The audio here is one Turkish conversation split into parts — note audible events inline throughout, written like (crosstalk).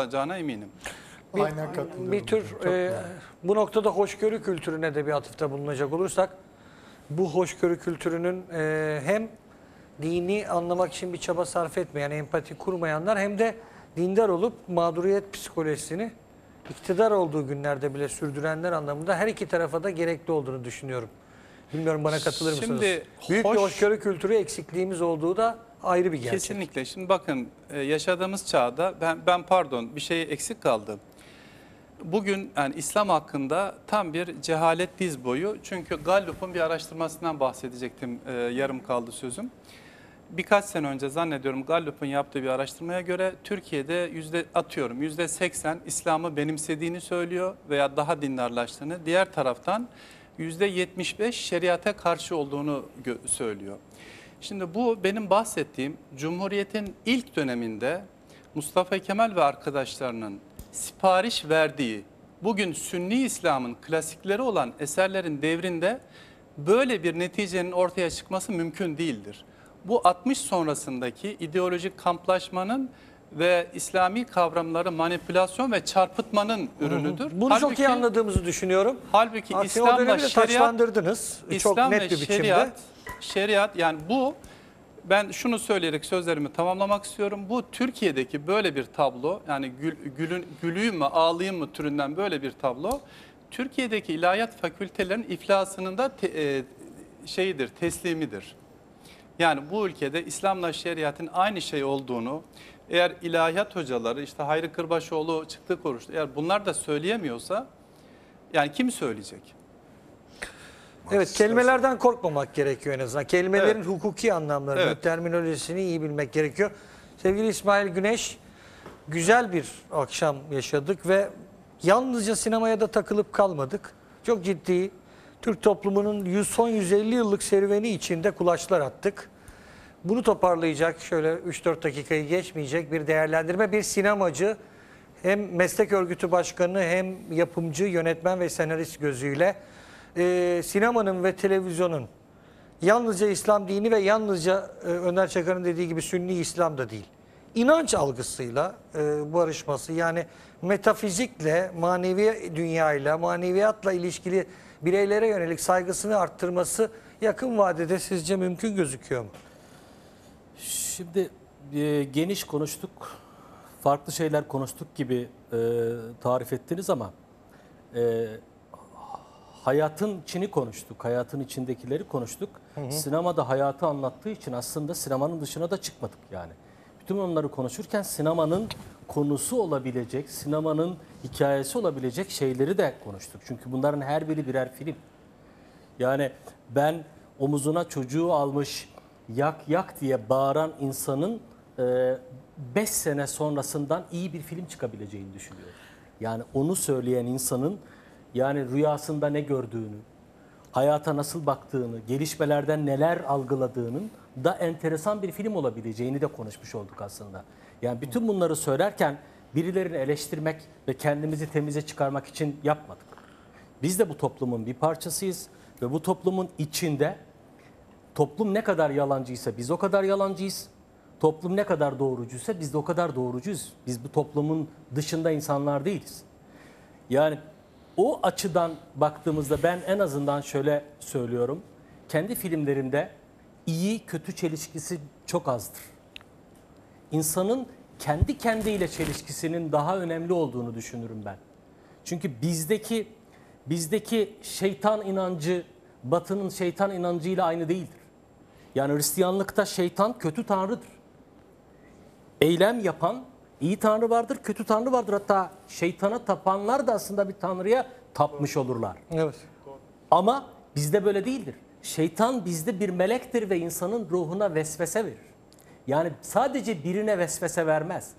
olacağına eminim. Bir, Aynen katılıyorum Bir tür çok e, bu noktada hoşgörü kültürüne de bir atıfta bulunacak olursak bu hoşgörü kültürünün e, hem dini anlamak için bir çaba sarf etmeyen, empati kurmayanlar hem de dindar olup mağduriyet psikolojisini iktidar olduğu günlerde bile sürdürenler anlamında her iki tarafa da gerekli olduğunu düşünüyorum. Bilmiyorum bana katılır mısınız? Şimdi Büyük bir hoş- hoşgörü kültürü eksikliğimiz olduğu da ayrı bir gerçek. Kesinlikle. Şimdi bakın e, yaşadığımız çağda ben ben pardon bir şey eksik kaldı. Bugün yani İslam hakkında tam bir cehalet diz boyu. Çünkü Gallup'un bir araştırmasından bahsedecektim. e, yarım kaldı sözüm. Birkaç sene önce zannediyorum Gallup'un yaptığı bir araştırmaya göre Türkiye'de yüzde atıyorum yüzde 80 İslam'ı benimsediğini söylüyor veya daha dindarlaştığını. Diğer taraftan 75 şeriate karşı olduğunu söylüyor. Şimdi bu benim bahsettiğim Cumhuriyet'in ilk döneminde Mustafa Kemal ve arkadaşlarının sipariş verdiği bugün Sünni İslam'ın klasikleri olan eserlerin devrinde böyle bir neticenin ortaya çıkması mümkün değildir. Bu 60 sonrasındaki ideolojik kamplaşmanın ve İslami kavramları manipülasyon ve çarpıtmanın ürünüdür. Bunu çok iyi anladığımızı düşünüyorum. Halbuki o İslam'la şeriat taçlandırdınız. çok İslam net ve bir biçimde. şeriat, şeriat yani bu ben şunu söyleyerek sözlerimi tamamlamak istiyorum. Bu Türkiye'deki böyle bir tablo yani gül, gülün, gülüyüm mü ağlayayım mı türünden böyle bir tablo Türkiye'deki ilahiyat fakültelerinin iflasının da te- e, şeyidir, teslimidir. Yani bu ülkede İslam'la şeriatın aynı şey olduğunu eğer ilahiyat hocaları işte Hayri Kırbaşoğlu çıktı konuştu. Eğer bunlar da söyleyemiyorsa yani kim söyleyecek? Evet kelimelerden korkmamak gerekiyor en azından. Kelimelerin Evet. hukuki anlamlarını, Evet. terminolojisini iyi bilmek gerekiyor. Sevgili İsmail Güneş, güzel bir akşam yaşadık ve yalnızca sinemaya da takılıp kalmadık. Çok ciddi Türk toplumunun 100, son 150 yıllık serüveni içinde kulaçlar attık. Bunu toparlayacak şöyle 3-4 dakikayı geçmeyecek bir değerlendirme. Bir sinemacı hem meslek örgütü başkanı hem yapımcı, yönetmen ve senarist gözüyle e, sinemanın ve televizyonun yalnızca İslam dini ve yalnızca e, Önder Çakar'ın dediği gibi Sünni İslam da değil. İnanç algısıyla e, barışması yani metafizikle, manevi dünyayla, maneviyatla ilişkili bireylere yönelik saygısını arttırması yakın vadede sizce mümkün gözüküyor mu? Şimdi e, geniş konuştuk, farklı şeyler konuştuk gibi e, tarif ettiniz ama e, hayatın içini konuştuk, hayatın içindekileri konuştuk. Sinemada hayatı anlattığı için aslında sinemanın dışına da çıkmadık yani. Bütün onları konuşurken sinemanın konusu olabilecek, sinemanın hikayesi olabilecek şeyleri de konuştuk. Çünkü bunların her biri birer film. Yani ben omuzuna çocuğu almış yak yak diye bağıran insanın 5 sene sonrasından iyi bir film çıkabileceğini düşünüyorum. Yani onu söyleyen insanın yani rüyasında ne gördüğünü, hayata nasıl baktığını, gelişmelerden neler algıladığının da enteresan bir film olabileceğini de konuşmuş olduk aslında. Yani bütün bunları söylerken birilerini eleştirmek ve kendimizi temize çıkarmak için yapmadık. Biz de bu toplumun bir parçasıyız ve bu toplumun içinde toplum ne kadar yalancıysa biz o kadar yalancıyız. Toplum ne kadar doğrucuysa biz de o kadar doğrucuyuz. Biz bu toplumun dışında insanlar değiliz. Yani o açıdan baktığımızda ben en azından şöyle söylüyorum. Kendi filmlerimde iyi kötü çelişkisi çok azdır. İnsanın kendi kendiyle çelişkisinin daha önemli olduğunu düşünürüm ben. Çünkü bizdeki bizdeki şeytan inancı Batı'nın şeytan inancıyla aynı değildir. Yani Hristiyanlıkta şeytan kötü tanrıdır. Eylem yapan iyi tanrı vardır, kötü tanrı vardır. Hatta şeytana tapanlar da aslında bir tanrıya tapmış olurlar. Evet. Ama bizde böyle değildir. Şeytan bizde bir melektir ve insanın ruhuna vesvese verir. Yani sadece birine vesvese vermez.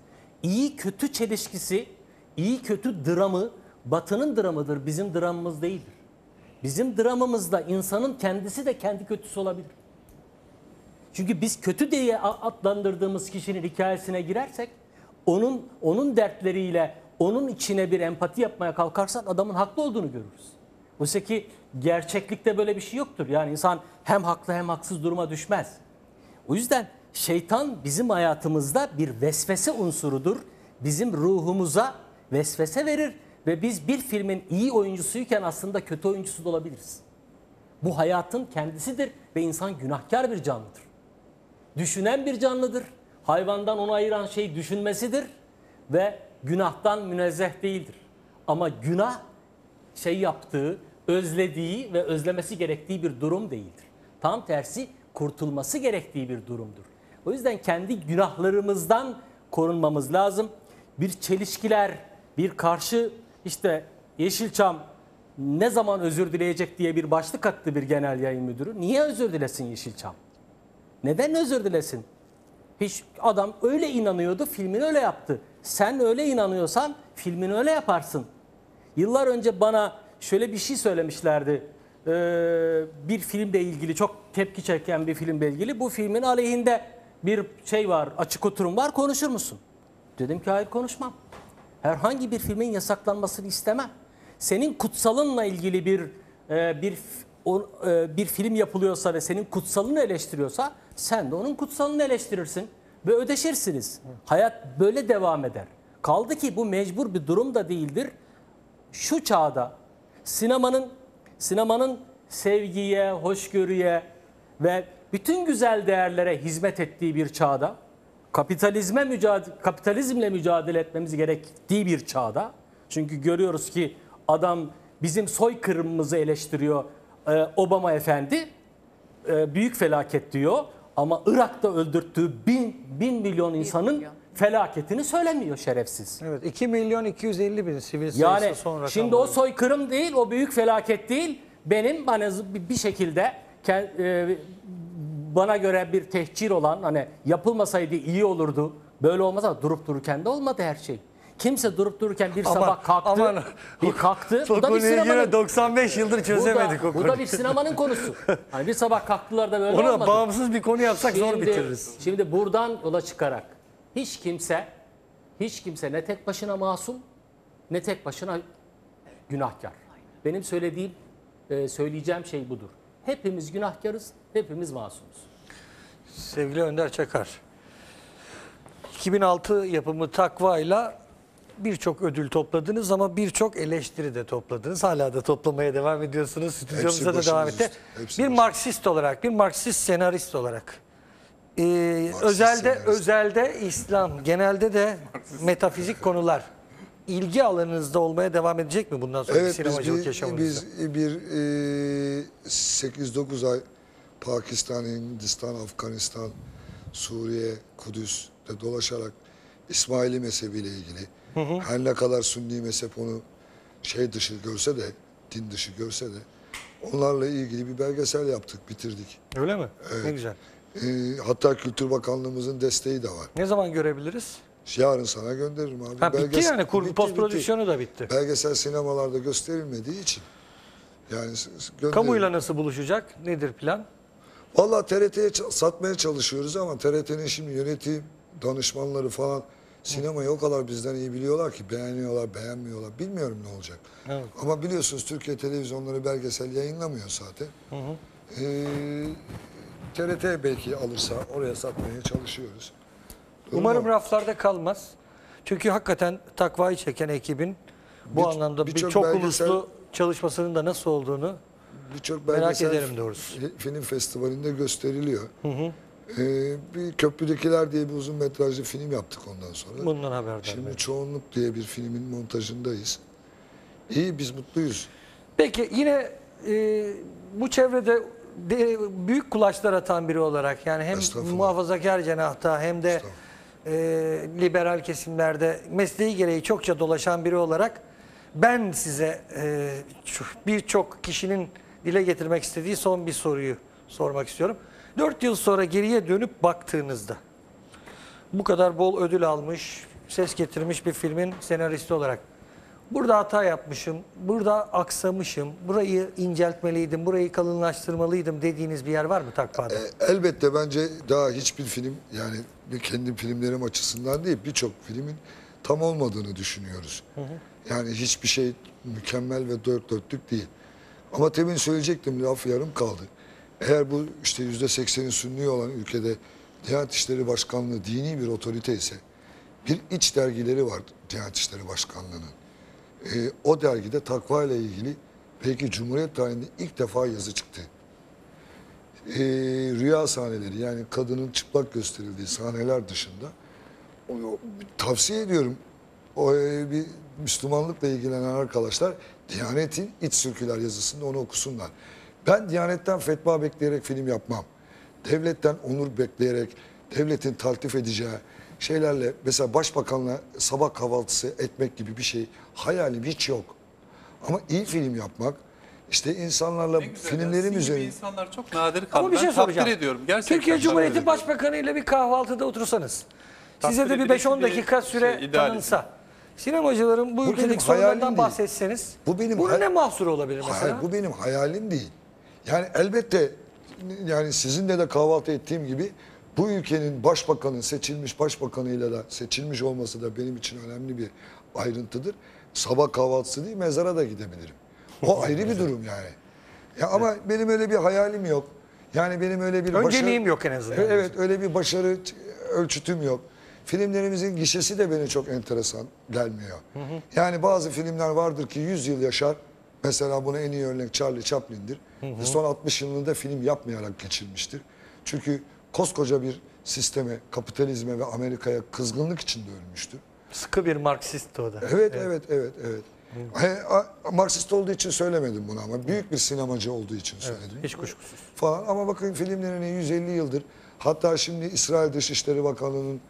İyi kötü çelişkisi, iyi kötü dramı batının dramıdır, bizim dramımız değildir. Bizim dramımızda insanın kendisi de kendi kötüsü olabilir. Çünkü biz kötü diye adlandırdığımız kişinin hikayesine girersek onun onun dertleriyle onun içine bir empati yapmaya kalkarsak adamın haklı olduğunu görürüz. Oysa ki gerçeklikte böyle bir şey yoktur. Yani insan hem haklı hem haksız duruma düşmez. O yüzden şeytan bizim hayatımızda bir vesvese unsurudur. bizim ruhumuza vesvese verir ve biz bir filmin iyi oyuncusuyken aslında kötü oyuncusu da olabiliriz. Bu hayatın kendisidir ve insan günahkar bir canlıdır. Düşünen bir canlıdır. Hayvandan onu ayıran şey düşünmesidir ve günahtan münezzeh değildir. Ama günah şey yaptığı, özlediği ve özlemesi gerektiği bir durum değildir. Tam tersi kurtulması gerektiği bir durumdur. O yüzden kendi günahlarımızdan korunmamız lazım. Bir çelişkiler, bir karşı işte Yeşilçam ne zaman özür dileyecek diye bir başlık attı bir genel yayın müdürü. Niye özür dilesin Yeşilçam? Neden özür dilesin? Hiç adam öyle inanıyordu, filmini öyle yaptı. Sen öyle inanıyorsan filmini öyle yaparsın. Yıllar önce bana şöyle bir şey söylemişlerdi. Ee, bir filmle ilgili çok tepki çeken bir filmle ilgili. Bu filmin aleyhinde bir şey var, açık oturum var, konuşur musun? Dedim ki hayır konuşmam. Herhangi bir filmin yasaklanmasını istemem. Senin kutsalınla ilgili bir e, bir e, bir film yapılıyorsa ve senin kutsalını eleştiriyorsa sen de onun kutsalını eleştirirsin ve ödeşirsiniz. Hayat böyle devam eder. Kaldı ki bu mecbur bir durum da değildir. Şu çağda sinemanın sinemanın sevgiye, hoşgörüye ve bütün güzel değerlere hizmet ettiği bir çağda kapitalizme mücadele kapitalizmle mücadele etmemiz gerektiği bir çağda. Çünkü görüyoruz ki adam bizim soykırımımızı eleştiriyor Ee, Obama efendi e, büyük felaket diyor ama Irak'ta öldürttüğü bin, bin milyon insanın milyon. felaketini söylemiyor şerefsiz. Evet 2 milyon 250 bin sivil sayısı Yani son rakam. şimdi o soykırım değil, o büyük felaket değil. Benim bana bir- şekilde e, bana göre bir tehcir olan hani yapılmasaydı iyi olurdu. Böyle olmaz ama durup dururken de olmadı her şey. Kimse durup dururken bir Aman, sabah kalktı. aman. Bir kalktı. Bu Bu da bir sinemanın 95 yıldır bu çözemedik da, o bu konuyu. da bir sinemanın konusu. Hani bir sabah kalktılar da böyle Ona olmadı. bağımsız bir konu yapsak zor Şimdi- bitiririz. Şimdi buradan yola çıkarak hiç kimse hiç kimse ne tek başına masum ne tek başına günahkar. Benim söylediğim e, söyleyeceğim şey budur. Hepimiz günahkarız, hepimiz masumuz. Sevgili Önder Çakar. 2006 yapımı Takva'yla birçok ödül topladınız ama birçok eleştiri de topladınız. Hala da toplamaya devam ediyorsunuz. Stüdyomuza da devam etti. Bir başımız. Marksist olarak, bir Marksist senarist olarak. Ee, özelde senarist. özelde İslam, genelde de metafizik konular ilgi alanınızda olmaya devam edecek mi bundan sonra Evet biz sinemacılık bir, yaşamınızda? biz bir e, 8-9 ay Pakistan, Hindistan, Afganistan, Suriye, Kudüs'te dolaşarak İsmaili mezhebiyle ilgili her ne kadar Sünni mezhep onu şey dışı görse de, din dışı görse de onlarla ilgili bir belgesel yaptık, bitirdik. Öyle mi? Ne güzel. E, hatta Kültür Bakanlığımızın desteği de var. Ne zaman görebiliriz? Yarın sana gönderirim abi. Ha, bitti yani kur, bitti, post prodüksiyonu da bitti. Belgesel sinemalarda gösterilmediği için. Yani gönderirim. Kamuyla nasıl buluşacak? Nedir plan? Vallahi TRT'ye satmaya çalışıyoruz ama TRT'nin şimdi yönetim danışmanları falan sinemayı o kadar bizden iyi biliyorlar ki beğeniyorlar, beğenmiyorlar. Bilmiyorum ne olacak. Evet. Ama biliyorsunuz Türkiye televizyonları belgesel yayınlamıyor zaten. Ee, TRT belki alırsa oraya satmaya çalışıyoruz. Durum Umarım o. raflarda kalmaz. Çünkü hakikaten takvayı çeken ekibin bu Bir- anlamda bir birçok çok belgesel- uluslu çalışmasının da nasıl olduğunu Birçok Merak belgesel ederim doğrusu. fi- film festivalinde gösteriliyor. Ee, bir Köprüdekiler diye bir uzun metrajlı film yaptık ondan sonra. bundan haberdar. Şimdi Çoğunluk diye bir filmin montajındayız. İyi biz mutluyuz. Peki yine e, bu çevrede de, büyük kulaçlar atan biri olarak yani hem muhafazakar cenahta hem de e, liberal kesimlerde mesleği gereği çokça dolaşan biri olarak ben size e, birçok kişinin dile getirmek istediği son bir soruyu sormak istiyorum. 4 yıl sonra geriye dönüp baktığınızda bu kadar bol ödül almış, ses getirmiş bir filmin senaristi olarak burada hata yapmışım, burada aksamışım, burayı inceltmeliydim, burayı kalınlaştırmalıydım dediğiniz bir yer var mı Takva'da? E, elbette bence daha hiçbir film yani kendi filmlerim açısından değil birçok filmin tam olmadığını düşünüyoruz. Yani hiçbir şey mükemmel ve dört dörtlük değil. Ama temin söyleyecektim laf yarım kaldı. Eğer bu işte yüzde sekseni Sünni olan ülkede Diyanet İşleri Başkanlığı dini bir otorite ise bir iç dergileri var Diyanet İşleri Başkanlığı'nın. Ee, o dergide takva ile ilgili belki Cumhuriyet tarihinde ilk defa yazı çıktı. Ee, rüya sahneleri yani kadının çıplak gösterildiği sahneler dışında o- o- tavsiye ediyorum. O e, bir Müslümanlıkla ilgilenen arkadaşlar Diyanet'in iç sirküler yazısında onu okusunlar. Ben Diyanet'ten fetva bekleyerek film yapmam. Devletten onur bekleyerek, devletin taltif edeceği şeylerle mesela başbakanla sabah kahvaltısı etmek gibi bir şey hayalim hiç yok. Ama iyi film yapmak, işte insanlarla Ne güzel ya, filmlerim gibi üzerine insanlar çok nadir kaldı. Ama bir şey ben soracağım. takdir ediyorum. Gerçekten Türkiye takdir Cumhuriyeti ediyorum. Başbakanı ile bir kahvaltıda otursanız. Size de Takdir bir edilesi 5-10 bir dakika süre şey, tanınsa. Sinemacıların bu, Bu benim ülkedeki hayalim değil. bahsetseniz. Bu benim bunun hay- ne mahsuru olabilir mesela? Hayır bu benim hayalim değil. Yani elbette yani sizinle de kahvaltı ettiğim gibi bu ülkenin başbakanı seçilmiş başbakanıyla da seçilmiş olması da benim için önemli bir ayrıntıdır. Sabah kahvaltısı değil mezara da gidebilirim. O (laughs) ayrı bir durum yani. Ya ama benim öyle bir hayalim yok. Yani benim öyle bir Önceliğim yok en azından. Evet öyle bir başarı ölçütüm yok. Filmlerimizin gişesi de beni çok enteresan gelmiyor. Yani bazı filmler vardır ki 100 yıl yaşar. Mesela buna en iyi örnek Charlie Chaplin'dir. Ve Son 60 yılında film yapmayarak geçirmiştir. Çünkü koskoca bir sisteme, kapitalizme ve Amerika'ya kızgınlık içinde ölmüştür. Sıkı bir Marksist o da. Evet, evet, evet, evet. A- Marksist olduğu için söylemedim bunu ama büyük bir sinemacı olduğu için söyledim. Hiç kuşkusuz. Falan ama bakın filmlerini 150 yıldır hatta şimdi İsrail Dışişleri Bakanlığı'nın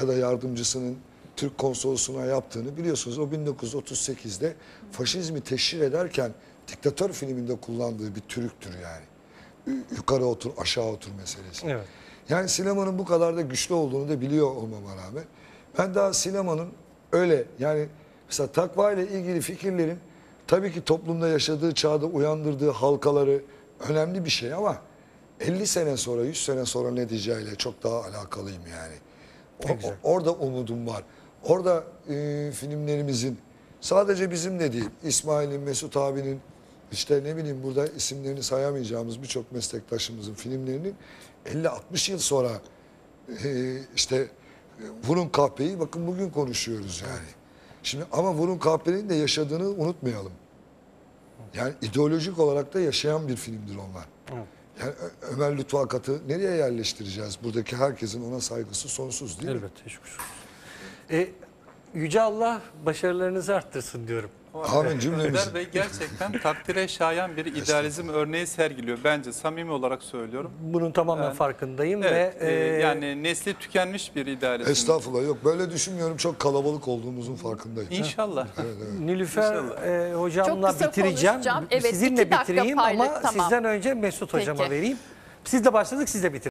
ya da yardımcısının Türk konsolosluğuna yaptığını biliyorsunuz. O 1938'de faşizmi teşhir ederken diktatör filminde kullandığı bir türüktür yani. Yu- Yukarı otur, aşağı otur meselesi. Evet. Yani sinemanın bu kadar da güçlü olduğunu da biliyor olmama rağmen ben daha sinemanın öyle yani mesela takva ile ilgili fikirlerin tabii ki toplumda yaşadığı çağda uyandırdığı halkaları önemli bir şey ama 50 sene sonra 100 sene sonra ne diyeceğiyle çok daha alakalıyım yani. O- o- orada umudum var. Orada e, filmlerimizin sadece bizim de değil İsmail'in, Mesut abinin işte ne bileyim burada isimlerini sayamayacağımız birçok meslektaşımızın filmlerinin 50-60 yıl sonra e, işte Vurun Kahpe'yi bakın bugün konuşuyoruz yani. Şimdi ama Vurun Kahpe'nin de yaşadığını unutmayalım. Yani ideolojik olarak da yaşayan bir filmdir onlar. Yani Ömer Lütfü Akat'ı nereye yerleştireceğiz? Buradaki herkesin ona saygısı sonsuz değil mi? Elbette hiç kuşkusuz. E, Yüce Allah başarılarınızı arttırsın diyorum. Amin cümlemizi. Önder Bey gerçekten takdire şayan bir idealizm örneği sergiliyor. Bence samimi olarak söylüyorum. Bunun tamamen Yani- farkındayım Evet, ve e, e, yani nesli tükenmiş bir idealizm. Estağfurullah yok böyle düşünmüyorum çok kalabalık olduğumuzun farkındayım. İnşallah. (laughs) Nilüfer İnşallah. e, hocamla Çok kısa bitireceğim. konuşacağım. Evet, Sizinle iki dakika bitireyim ama paylaş- tamam. sizden önce Mesut hocama Peki. vereyim. Sizle başladık, sizle bitirin.